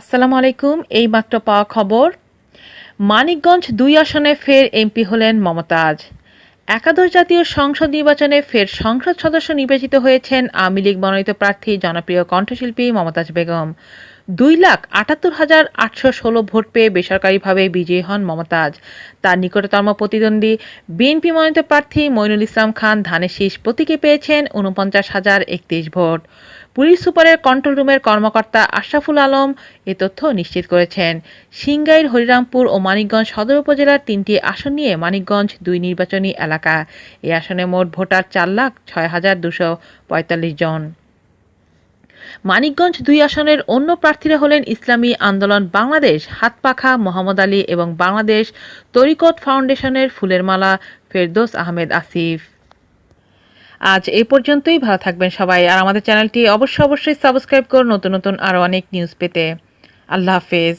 আসসালামু আলাইকুম, এই মাত্র পাওয়া খবর। মানিকগঞ্জ দুই আসনে ফের এমপি হলেন মমতাজ। একাদশ জাতীয় সংসদ নির্বাচনে ফের সংসদ সদস্য নির্বাচিত হয়েছেন আওয়ামী লীগ মনোনীত প্রার্থী, জনপ্রিয় কণ্ঠশিল্পী মমতাজ বেগম। দুই লাখ আটাত্তর হাজার আটশো ষোলো ভোট পেয়ে বেসরকারিভাবে বিজয়ী হন মমতাজ। তার নিকটতম প্রতিদ্বন্দ্বী বিএনপি মনোনীত প্রার্থী মইনুল ইসলাম খান ধানের শীষ প্রতীকে পেয়েছেন উনপঞ্চাশ হাজার একত্রিশ ভোট। পুলিশ সুপারের কন্ট্রোল রুমের কর্মকর্তা আশরাফুল আলম এ তথ্য নিশ্চিত করেছেন। সিংগাইর হরিরামপুর ও মানিকগঞ্জ সদর উপজেলার তিনটি আসন নিয়ে মানিকগঞ্জ দুই নির্বাচনী এলাকা। এই আসনে মোট ভোটার চার লাখ ছয় হাজার দুশো পঁয়তাল্লিশ জন। মানিকগঞ্জ দুই আসনের অন্য প্রার্থীরা হলেন ইসলামী আন্দোলন বাংলাদেশ, হাতপাখা, মোহাম্মদ আলী এবং বাংলাদেশ তরিকত ফাউন্ডেশনের ফুলের মালা ফেরদোস আহমেদ আসিফ। আজ এ পর্যন্তই, ভালো থাকবেন সবাই। আর আমাদের চ্যানেলটি অবশ্যই অবশ্যই সাবস্ক্রাইব করুন নতুন নতুন আরও অনেক নিউজ পেতে। আল্লাহ হাফেজ।